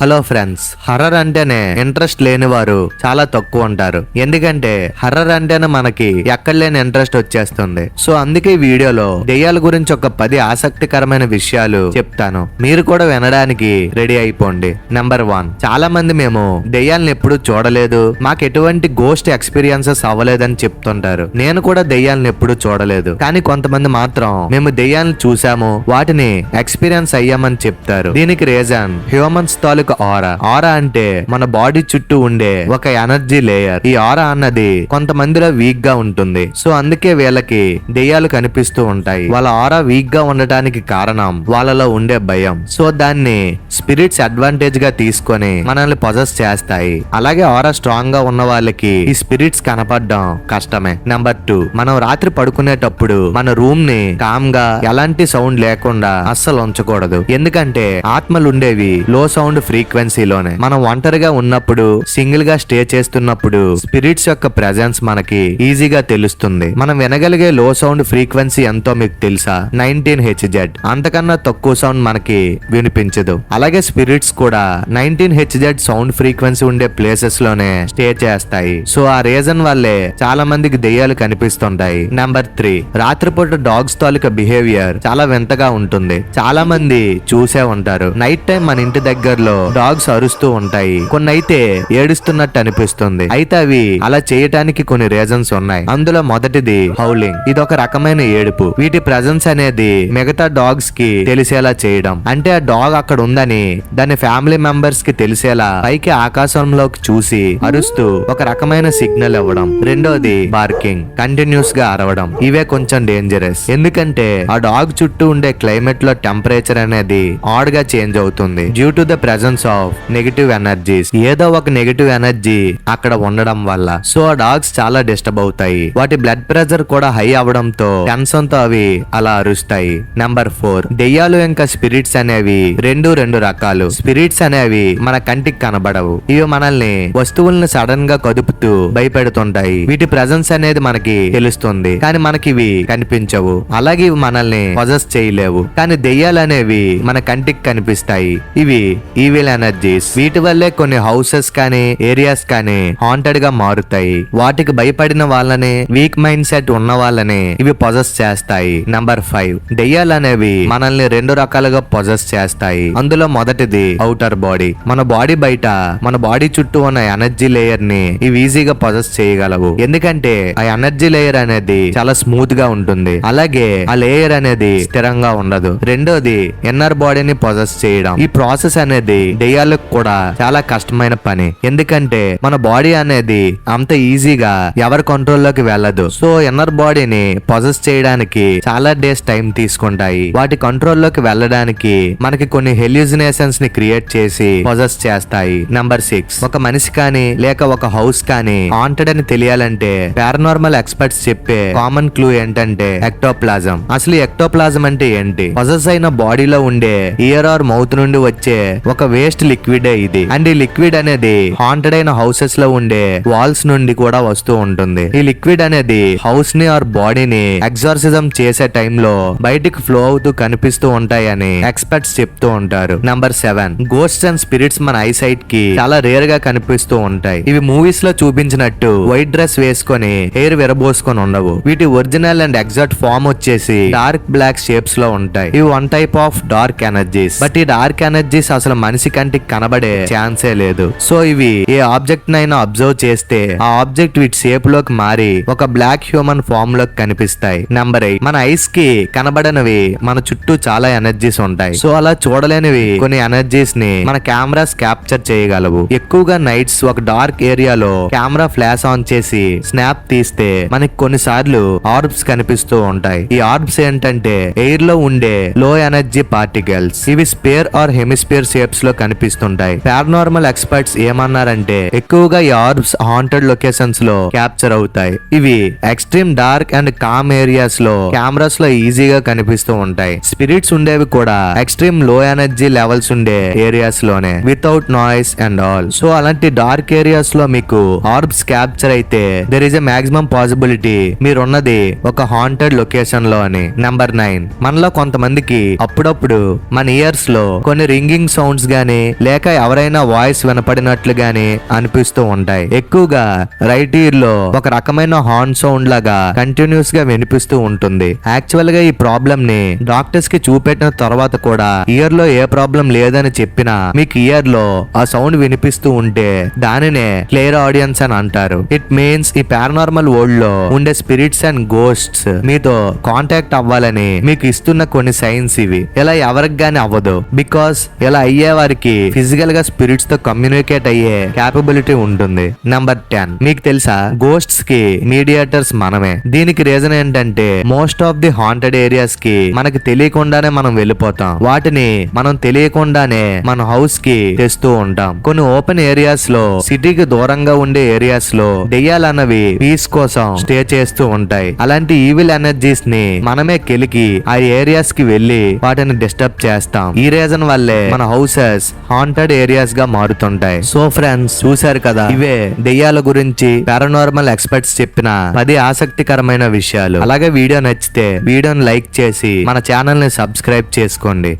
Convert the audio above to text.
Hello friends horror అంటేనే interest లేని వారు చాలా తక్కువ ఉంటారు. ఎందుకంటే హర్రర్ అంటేనే మనకి ఎక్కడ లేని ఇంట్రెస్ట్ వచ్చేస్తుంది. సో అందుకే ఈ వీడియోలో దెయ్యాల గురించి ఒక పది ఆసక్తికరమైన విషయాలు చెప్తాను. మీరు కూడా వినడానికి రెడీ అయిపోండి. నెంబర్ వన్ చాలా మంది మేము దెయ్యాలను ఎప్పుడు చూడలేదు. మాకు ఎటువంటి గోస్ట్ ఎక్స్పీరియన్సెస్ అవ్వలేదని చెప్తుంటారు. నేను కూడా దెయ్యాలను ఎప్పుడు చూడలేదు. కానీ కొంతమంది మాత్రం మేము దెయ్యాలను చూసాము వాటిని ఎక్స్పీరియన్స్ అయ్యామని చెప్తారు. దీనికి రీజన్ హ్యూమన్స్ తాలూకు ఆరా. ఆరా అంటే మన బాడీ చుట్టూ ఉండే ఒక ఎనర్జీ లేయర్. ఈ ఆరా అన్నది కొంతమందిలో వీక్గా ఉంటుంది. సో అందుకే వీళ్ళకి దెయ్యాలు కనిపిస్తూ ఉంటాయి. వాళ్ళ ఆరా వీక్గా ఉండటానికి కారణం వాళ్ళలో ఉండే భయం. సో దాన్ని స్పిరిట్స్ అడ్వాంటేజ్గా తీసుకొని మనల్ని పొజెస్ చేస్తాయి. అలాగే ఆరా స్ట్రాంగ్గా ఉన్న వాళ్ళకి ఈ స్పిరిట్స్ కనపడడం కష్టమే. నెంబర్ టూ మనం రాత్రి పడుకునేటప్పుడు మన రూమ్ని కామ్గా ఎలాంటి సౌండ్ లేకుండా అస్సలు ఉంచకూడదు. ఎందుకంటే ఆత్మలు ఉండేవి లో సౌండ్ ఫ్రీ ఫ్రీక్వెన్సీలోనే మనం ఒంటరిగా ఉన్నప్పుడు సింగిల్గా స్టే చేస్తున్నప్పుడు స్పిరిట్స్ యొక్క ప్రెజెన్స్ మనకి ఈజీగా తెలుస్తుంది. మనం వినగలిగే లో సౌండ్ ఫ్రీక్వెన్సీ ఎంతో మీకు తెలుసా? నైన్టీన్ హెచ్జెడ్ అంతకన్నా తక్కువ సౌండ్ మనకి వినిపించదు. అలాగే స్పిరిట్స్ కూడా నైన్టీన్ హెచ్జెడ్ సౌండ్ ఫ్రీక్వెన్సీ ఉండే ప్లేసెస్లోనే స్టే చేస్తాయి. సో ఆ రీజన్ వల్లే చాలా మందికి దెయ్యాలు కనిపిస్తుంటాయి. నెంబర్ త్రీ రాత్రిపూట డాగ్స్ తాలూకా బిహేవియర్ చాలా వింతగా ఉంటుంది. చాలా మంది చూసే ఉంటారు. నైట్ టైం మన ఇంటి దగ్గరలో డాగ్స్ అరుస్తూ ఉంటాయి. కొన్ని అయితే ఏడుస్తున్నట్టు అనిపిస్తుంది. అయితే అవి అలా చేయటానికి కొన్ని రీజన్స్ ఉన్నాయి. అందులో మొదటిది హౌలింగ్. ఇది ఒక రకమైన ఏడుపు. వీటి ప్రజెన్స్ అనేది మిగతా డాగ్స్కి తెలిసేలా చేయడం. అంటే ఆ డాగ్ అక్కడ ఉందని దాని ఫ్యామిలీ మెంబర్స్కి తెలిసేలా పైకి ఆకాశంలోకి చూసి అరుస్తూ ఒక రకమైన సిగ్నల్ ఇవ్వడం. రెండోది బార్కింగ్. కంటిన్యూస్గా అరవడం. ఇవే కొంచెం డేంజరస్ ఎందుకంటే ఆ డాగ్ చుట్టూ ఉండే క్లైమేట్లో టెంపరేచర్ అనేది ఆడ్గా చేంజ్ అవుతుంది. Due to the presence of negative energies ఏదో ఒక నెగిటివ్ ఎనర్జీ అక్కడ ఉండడం వల్ల. సో ఆ డాగ్స్ చాలా డిస్టర్బ్ అవుతాయి. వాటి బ్లడ్ ప్రెషర్ కూడా హై అవడంతో టెన్షన్తో అవి అలా అరుస్తాయి. నెంబర్ ఫోర్ దెయ్యాలు ఇంకా స్పిరిట్స్ అనేవి రెండు రెండు రకాలు. స్పిరిట్స్ అనేవి మన కంటికి కనబడవు. ఇవి మనల్ని వస్తువులను సడన్గా కదుపుతూ భయపెడుతుంటాయి. వీటి ప్రజెన్స్ అనేది మనకి తెలుస్తుంది. కానీ మనకి ఇవి కనిపించవు. అలాగే ఇవి మనల్ని పొజెస్ చేయలేవు. కానీ దెయ్యాలు అనేవి మన కంటికి కనిపిస్తాయి. ఇవి ఈవిల్ ఎనర్జీస్ వీటి వల్లే కొన్ని హౌసెస్ కానీ ఏరియాస్ కానీ హాంటెడ్గా మారుతాయి. వాటికి భయపడిన వాళ్ళని వీక్ మైండ్ సెట్ ఉన్న వాళ్ళని ఇవి పొజెస్ చేస్తాయి. నంబర్ ఫైవ్ దెయ్యాలు అనేవి మనల్ని రెండు రకాలుగా పొజెస్ చేస్తాయి. అందులో మొదటిది అవుటర్ బాడీ మన బాడీ బయట మన బాడీ చుట్టూ ఉన్న ఎనర్జీ లేయర్ని ఇవి ఈజీగా పొజెస్ చేయగలవు. ఎందుకంటే ఆ ఎనర్జీ లేయర్ అనేది చాలా స్మూత్గా ఉంటుంది. అలాగే ఆ లేయర్ అనేది స్థిరంగా ఉండదు. రెండోది ఇన్నర్ బాడీని పొజెస్ చేయడం. ఈ ప్రాసెస్ అనేది దెయ్యాలకు కూడా చాలా కష్టమైన పని. ఎందుకంటే మన బాడీ అనేది అంత ఈజీగా ఎవరి కంట్రోల్లోకి వెళ్ళదు. సో ఇన్నర్ బాడీని పొజెస్ చేయడానికి చాలా డేస్ టైం తీసుకుంటాయి. వాటి కంట్రోల్లోకి వెళ్ళడానికి మనకి కొన్ని హెల్యూజినేషన్స్ని క్రియేట్ చేసి పొజెస్ చేస్తాయి. నంబర్ సిక్స్ ఒక మనిషి కానీ లేక ఒక హౌస్ కానీ haunted అని తెలియాలంటే పారానార్మల్ ఎక్స్పర్ట్స్ చెప్పే కామన్ క్లూ ఏంటంటే ఎక్టోప్లాజం అసలు ఎక్టోప్లాజం అంటే ఏంటి? పొజెస్ అయిన బాడీలో ఉండే ఇయర్ ఆర్ మౌత్ నుండి వచ్చే ఒక వే వేస్ట్ లిక్విడ్ ఇది. అండ్ ఈ లిక్విడ్ అనేది హాంటెడ్ అయిన హౌసెస్లో ఉండే వాల్స్ నుండి కూడా వస్తూ ఉంటుంది. ఈ లిక్విడ్ అనేది హౌస్ని ఆర్ బాడీని ఎగ్జార్సిజం చేసే టైంలో బయటికి ఫ్లో అవుతూ కనిపిస్తూ ఉంటాయని ఎక్స్పర్ట్స్ చెప్తూ ఉంటారు. Number seven ghost and spirits మన ఐసైట్కి చాలా రేర్గా కనిపిస్తూ ఉంటాయి. ఇవి మూవీస్లో చూపించినట్టు వైట్ డ్రెస్ వేసుకొని హెయిర్ విరబోసుకొని ఉండవు. వీటి ఒరిజినల్ అండ్ ఎగ్జాక్ట్ ఫామ్ వచ్చేసి డార్క్ బ్లాక్ షేప్స్లో ఉంటాయి. ఇవి one type of dark energies but ఈ డార్క్ ఎనర్జీస్ అసలు మనిషి కంటికి కనబడే ఛాన్సే లేదు. సో ఇవి ఏ ఆబ్జెక్ట్ నైనా అబ్జర్వ్ చేస్తే ఆ ఆబ్జెక్ట్ వీటి షేప్లోకి మారి ఒక బ్లాక్ హ్యూమన్ ఫామ్లోకి కనిపిస్తాయి. నెంబర్ ఎయిట్ మన ఐస్కి కనబడనివి మన చుట్టూ చాలా ఎనర్జీస్ ఉంటాయి. సో అలా చూడలేనివి కొన్ని ఎనర్జీస్ని మన కెమెరాస్ క్యాప్చర్ చేయగలవు. ఎక్కువగా నైట్స్ ఒక డార్క్ ఏరియాలో కెమెరా ఫ్లాష్ ఆన్ చేసి స్నాప్ తీస్తే మనకి కొన్నిసార్లు ఆర్బ్స్ కనిపిస్తూ ఉంటాయి. ఈ ఆర్బ్స్ ఏంటంటే ఎయిర్లో ఉండే లో ఎనర్జీ పార్టికల్స్ ఇవి స్పేర్ ఆర్ హెమిస్పియర్ షేప్స్లో కనిపిస్తుంటాయి. పారానార్మల్ ఎక్స్పర్ట్స్ ఏమన్నారంటే ఎక్కువగా ఈ ఆర్బ్స్ హాంటెడ్ లొకేషన్స్లో క్యాప్చర్ అవుతాయి. ఇవి ఎక్స్ట్రీమ్ డార్క్ అండ్ కామ్ ఏరియాస్లో కెమెరాస్లో ఈజీగా కనిపిస్తూ ఉంటాయి. స్పిరిట్స్ ఉండేవి కూడా ఎక్స్ట్రీమ్లో ఎనర్జీ లెవెల్స్ ఉండే ఏరియాస్లోనే without noise and all so అలాంటి డార్క్ ఏరియాస్లో మీకు ఆర్బ్స్ క్యాప్చర్ అయితే there is a maximum possibility మీరున్నది ఒక హాంటెడ్ లొకేషన్లో అని. నెంబర్ నైన్ మనలో కొంతమందికి అప్పుడప్పుడు మన ఇయర్స్లో కొన్ని రింగింగ్ సౌండ్స్ గానీ గాని లేక ఎవరైనా వాయిస్ వినపడినట్లుగానే అనిపిస్తూ ఉంటాయి. ఎక్కువగా రైట్ ఇయర్లో ఒక రకమైన హార్న్ సౌండ్ లాగా కంటిన్యూస్గా వినిపిస్తూ ఉంటుంది. యాక్చువల్గా ఈ ప్రాబ్లం ని డాక్టర్స్కి చూపెట్టిన తర్వాత కూడా ఇయర్లో ఏ ప్రాబ్లం లేదని చెప్పినా మీకు ఇయర్లో ఆ సౌండ్ వినిపిస్తూ ఉంటే దానినే క్లియర్ ఆడియన్స్ అని అంటారు. ఇట్ మీన్స్ ఈ పారానార్మల్ వరల్డ్లో ఉండే స్పిరిట్స్ అండ్ గోస్ట్స్ మీతో కాంటాక్ట్ అవ్వాలని మీకు ఇస్తున్న కొన్ని సైన్స్ ఇవి. ఇలా ఎవరికి గానీ అవ్వదు. బికాస్ ఇలా అయ్యే వారికి ఫిజికల్గా స్పిరిట్స్తో కమ్యూనికేట్ అయ్యే క్యాపబిలిటీ ఉంటుంది. నంబర్ టెన్ మీకు తెలుసా? గోస్ట్స్కి మీడియేటర్స్ మనమే. దీనికి రీజన్ ఏంటంటే మోస్ట్ ఆఫ్ ది హాంటెడ్ ఏరియాస్కి మనకి తెలియకుండానే మనం వెళ్ళిపోతాం. వాటిని మనం తెలియకుండానే మన హౌస్కి తెస్తూ ఉంటాం. కొన్ని ఓపెన్ ఏరియాస్లో సిటీకి దూరంగా ఉండే ఏరియాస్లో దెయ్యాలన్నవి పీస్ కోసం స్టే చేస్తూ ఉంటాయి. అలాంటి ఈవిల్ ఎనర్జీస్ని మనమే కెలికి ఆ ఏరియాస్కి వెళ్ళి వాటిని డిస్టర్బ్ చేస్తాం. ఈ రీజన్ వల్లే మన హౌసెస్ హాంటెడ్ ఏరియాస్గా మారుతుంటాయి. సో ఫ్రెండ్స్ చూశారు కదా? ఇవే దెయ్యాల గురించి పారానార్మల్ ఎక్స్పర్ట్స్ చెప్పిన పది ఆసక్తికరమైన విషయాలు. అలాగే వీడియో నచ్చితే వీడియోని లైక్ చేసి మన ఛానల్ని సబ్స్క్రైబ్ చేసుకోండి.